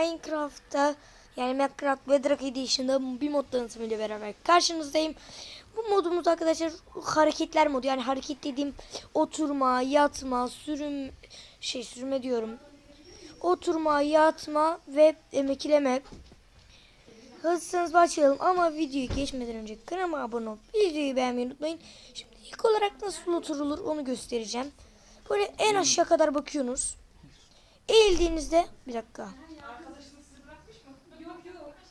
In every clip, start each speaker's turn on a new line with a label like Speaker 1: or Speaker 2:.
Speaker 1: Minecraft'ta yani Minecraft Bedrock Edition'da bir mod tanıtımıyla beraber karşınızdayım. Bu modumuz arkadaşlar hareketler modu. Yani hareket dediğim oturma, yatma, sürüm şey sürme diyorum. Oturma, yatma ve emekleme. Hızlısınız başlayalım ama videoyu geçmeden önce kanalıma abone olup videoyu beğenmeyi unutmayın. Şimdi ilk olarak nasıl oturulur onu göstereceğim. Böyle en aşağı kadar bakıyorsunuz. Eğildiğinizde bir dakika.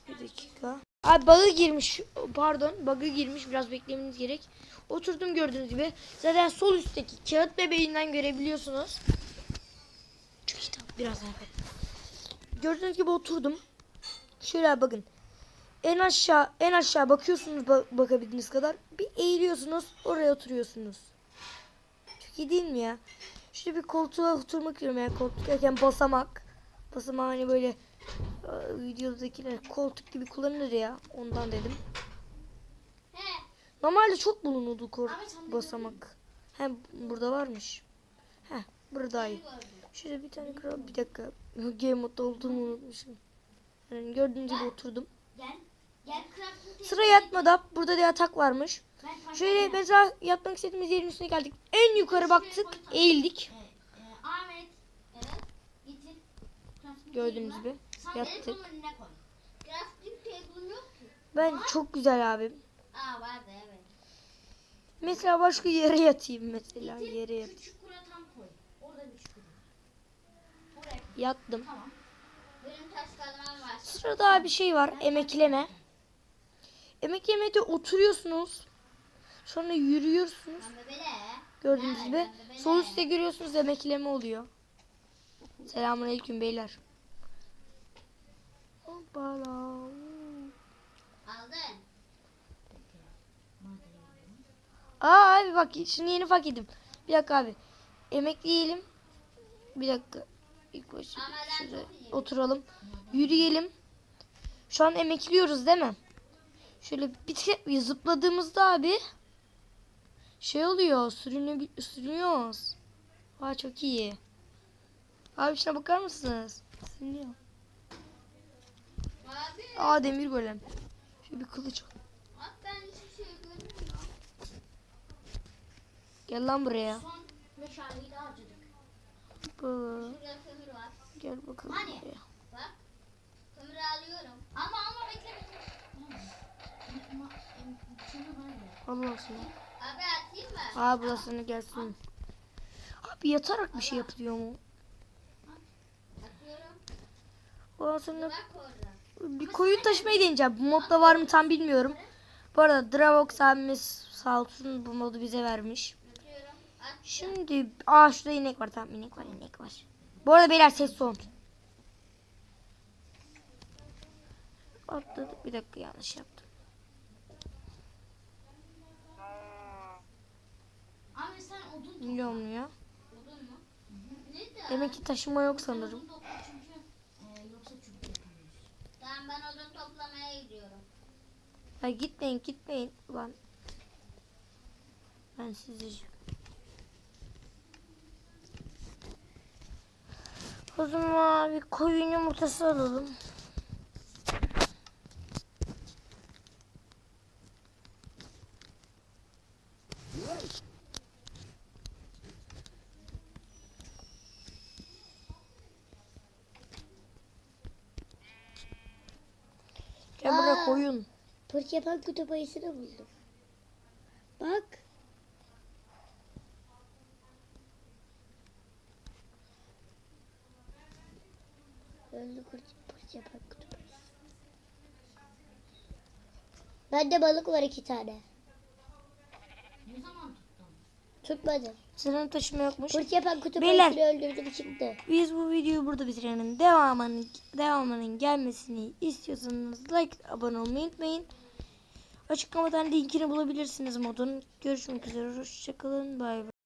Speaker 1: Bir dakika. Abi bug'a girmiş. Pardon bug'a girmiş. Biraz beklemeniz gerek. Oturdum gördüğünüz gibi. Zaten sol üstteki kağıt bebeğinden görebiliyorsunuz. Biraz daha. Gördüğünüz gibi oturdum. Şöyle bakın. En aşağı en aşağı bakıyorsunuz ba- bakabildiğiniz kadar. Bir eğiliyorsunuz. Oraya oturuyorsunuz. Çok iyi değil mi ya? Şöyle bir koltuğa oturmak istiyorum yani koltuk derken basamak. Basamağı hani böyle videodakiler koltuk gibi kullanılır ya. Ondan dedim.
Speaker 2: He.
Speaker 1: Normalde çok bulunurdu kol
Speaker 2: Ahmet, sen de
Speaker 1: basamak. Hem burada varmış. He burada iyi.
Speaker 2: gördüm.
Speaker 1: Şöyle bir tane kral bir dakika. Game modda olduğumu unutmuşum. Yani gördüğünüz gibi oturdum.
Speaker 2: Gel. Gel crafting
Speaker 1: Sıra yatmadan burada da yatak varmış.
Speaker 2: Ben
Speaker 1: Şöyle
Speaker 2: etmem.
Speaker 1: mesela yatmak istediğimiz yerin üstüne geldik. En yukarı baktık, eğildik.
Speaker 2: Evet, e, Ahmet. Evet.
Speaker 1: Gördüğünüz gibi yattık. Ben çok güzel abi.
Speaker 2: Aa vardı evet.
Speaker 1: Mesela başka yere yatayım mesela yere
Speaker 2: şu
Speaker 1: yat.
Speaker 2: çukura tam koy. Orada bir çukur var. Oraya koy.
Speaker 1: Yattım.
Speaker 2: Tamam. Benim taş kazmam var.
Speaker 1: Sırada bir şey var emekleme. Emeklemede oturuyorsunuz. Sonra yürüyorsunuz. Gördüğünüz gibi. Sol üstte görüyorsunuz emekleme oluyor. Selamünaleyküm beyler. Hoppala.
Speaker 2: Aldın.
Speaker 1: Aa abi bak şunu yeni fark ettim. Bir dakika abi. Emekleyelim. Bir dakika. İlk başta
Speaker 2: iyiyim.
Speaker 1: oturalım. Yürüyelim. Şu an emekliyoruz değil mi? Şöyle bir tık zıpladığımızda abi şey oluyor. Sürünü, sürünüyoruz. Aa çok iyi. Abi şuna bakar mısınız? Sürünüyor.
Speaker 2: Abi.
Speaker 1: Aa demir golem. Şöyle bir kılıç.
Speaker 2: Abi şey.
Speaker 1: Gel lan buraya.
Speaker 2: Var.
Speaker 1: Gel bakalım
Speaker 2: Hani?
Speaker 1: buraya.
Speaker 2: Bak. Kömürü alıyorum. Ama ama bekle.
Speaker 1: Allah olsun.
Speaker 2: Abi atayım mı?
Speaker 1: Aa burasını gelsin. Abi yatarak bir şey yapılıyor mu?
Speaker 2: Atıyorum.
Speaker 1: Sonra
Speaker 2: Bak orada.
Speaker 1: Bir koyun taşımayı deneyeceğim. Bu modda var mı tam bilmiyorum. Bu arada Dravox abimiz sağ olsun bu modu bize vermiş. Şimdi aa şurada inek var tamam inek var inek var. Bu arada beyler ses son. Atladık bir dakika yanlış yaptım.
Speaker 2: Abi sen odun
Speaker 1: ya. Demek ki taşıma yok sanırım. Ay gitmeyin gitmeyin. Ulan. Ben sizi... O zaman bir koyun yumurtası alalım. Gel buraya koyun.
Speaker 3: Pırt yapan kutup ayısını buldum. Bak. Öldü kurt, pırt yapan kutup ayısı. Bende balık var iki tane. Tutmadım.
Speaker 1: Sıranın taşıma yokmuş.
Speaker 3: Pırt yapan kutup
Speaker 1: Beyler.
Speaker 3: öldürdüm çıktı.
Speaker 1: Biz bu videoyu burada bitirelim. Devamının devamının gelmesini istiyorsanız like abone olmayı unutmayın. Açıklamadan linkini bulabilirsiniz modun. Görüşmek üzere. Hoşçakalın. Bay bay.